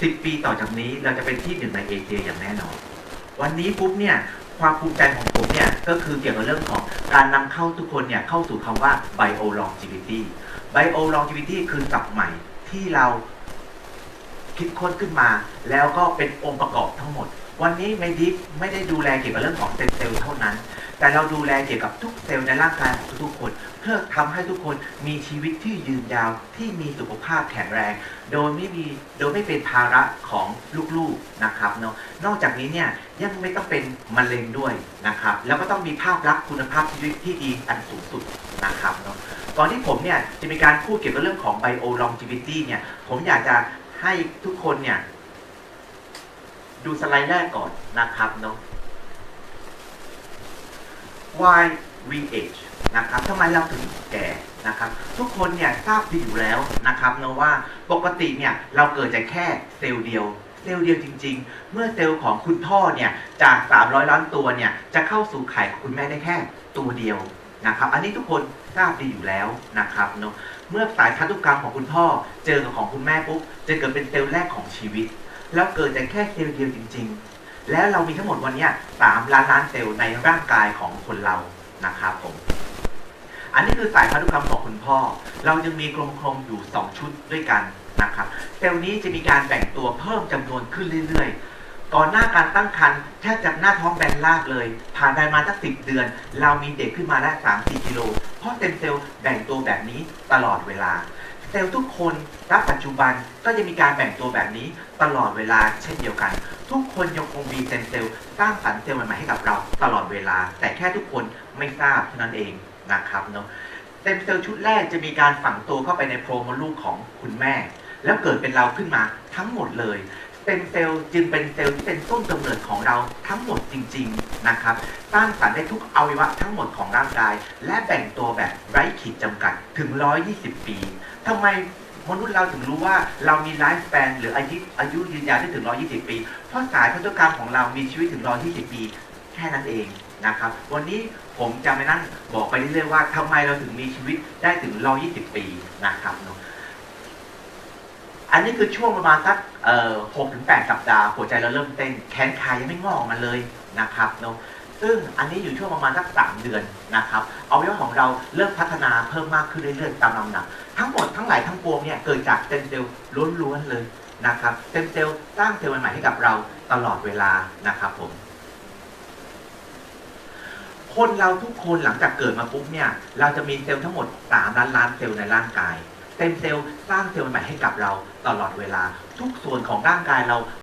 10ปีต่อจากนี้เราจะเป็นที่หนึ่งในเอเชียอย่างแน่นอน วันนี้ปุ๊บเนี่ยความภูมิใจของผมเนี่ยก็คือเกี่ยวกับเรื่องของการนำเข้าทุกคนเนี่ยเข้าสู่คำว่า bio longevity bio longevity คือศัพท์ใหม่ที่เรา คิดค้นขึ้นมา แล้วก็เป็นองค์ประกอบทั้งหมด วันนี้ไมดิฟไม่ได้ดูแลเกี่ยวกับเรื่องของเซลล์เท่านั้น แต่เราดูแลเกี่ยวกับทุกเซลล์ในร่างกายของทุกคน เพื่อทำให้ทุกคนมีชีวิตที่ยืนยาวที่มีสุขภาพแข็งแรง โดยไม่มีโดยไม่เป็นภาระของลูกๆนะครับเนาะนอกจากนี้เนี่ยยังไม่ต้องเป็นมะเร็งด้วยนะครับแล้วก็ต้องมีภาพลักษณ์คุณภาพชีวิตที่ดีอันสูงสุดนะครับเนาะก่อนที่ผมเนี่ยจะมีการพูดเกี่ยวกับเรื่องของ bio longevity เนี่ยผมอยากจะ ให้ทุกคนเนี่ย ดูสไลด์แรกก่อนนะครับเนาะ why we age นะครับทำไมเราถึงแก่นะครับ ทุกคนเนี่ยทราบดีอยู่แล้วนะครับเนาะว่าปกติเนี่ยเราเกิดจากแค่เซลล์เดียวเซลล์เดียวจริง ๆ เมื่อเซลล์ของคุณพ่อเนี่ยจาก 300 ล้านตัวเนี่ยจะเข้าสู่ไข่ของคุณแม่ได้แค่ตัวเดียว นะครับ อันนี้ทุกคนทราบดีอยู่แล้วนะครับเนาะเมื่อสายพันธุกรรมของคุณพ่อเจอกับของคุณแม่ปุ๊บจะเกิดเป็นเซลล์แรกของชีวิต แล้วเกิดจากแค่เซลล์เดียวจริง ๆ แล้วเรามีทั้งหมดวันนี้ย3ล้านล้านเซลล์ในร่างกายของคนเรานะครับผมอันนี้คือสายพันธุกรรมของคุณพ่อ เราจึงมีกลมโครมอยู่ 2 ชุดด้วยกันนะครับ เซลล์นี้จะมีการแบ่งตัวเพิ่มจำนวนขึ้นเรื่อยๆ ก่อนหน้าการตั้งครรภ์แทบจะหน้าท้องแบนราบเลย ผ่านไปมาสักสิบเดือน เรามีเด็กขึ้นมาได้3-4กิโล เพราะเต็มเซลล์แบ่งตัวแบบนี้ตลอดเวลา เซลล์ทุกคนณปัจจุบันก็จะมีการแบ่งตัวแบบนี้ตลอดเวลาเช่นเดียวกัน ทุกคนยังคงมีเต็มเซลล์สร้างสรรค์เซลล์ใหม่ๆให้กับเราตลอดเวลา แต่แค่ทุกคนไม่ทราบเท่านั้นเองนะครับเนาะเต็มเซลล์ชุดแรกจะมีการฝังตัวเข้าไปในโพรงมดลูกของคุณแม่ แล้วเกิดเป็นเราขึ้นมาทั้งหมดเลย เต็มเซลล์จึงเป็นเซลล์ที่เป็นต้นกำเนิดของเราทั้งหมดจริง ๆนะครับ สร้างสรรค์ได้ทุกอวัยวะทั้งหมดของร่างกาย และแบ่งตัวแบบไร้ขีดจำกัดถึง 120 ปีทำไมมนุษย์เราถึงรู้ว่าเรามีไลฟ์ส p ปนหรืออายุอายุยืนยาวได้ถึง 120 ปี เพราะสายพันธุกรรมของเรามีชีวิตถึง 120 ปี แค่นั้นเองนะครับ วันนี้ผมจะมานั่งบอกไปเรื่อยๆว่าทำไมเราถึงมีชีวิตได้ถึง 120 ปีนะครับเนาะ อันนี้คือช่วงประมาณสักเอ่อ6ถึง8สัปดาห์หัวใจเราเริ่มเต้นแขนขายังไม่งอกออกมาเลยนะครับเนาะซึ่งอันนี้อยู่ช่วงประมาณสัก3เดือนนะครับเอาไว้ว่าของเราเริ่มพัฒนาเพิ่มมากขึ้นเรื่อยๆตามลำดับทั้งหมดทั้งหลายทั้งปวงเนี่ยเกิดจากเต็มเซลล์ล้วนๆเลยนะครับเต็มเซลล์สร้างเซลล์ใหม่ให้กับเราตลอดเวลานะครับผมคนเราทุกคนหลังจากเกิดมาปุ๊บเนี่ยเราจะมีเซลล์ทั้งหมด3ล้านล้านเซลล์ในร่างกาย เต็มเซลล์สร้างเซลล์ใหม่ให้กับเราตลอดเวลา ทุกส่วนของร่างกายเรา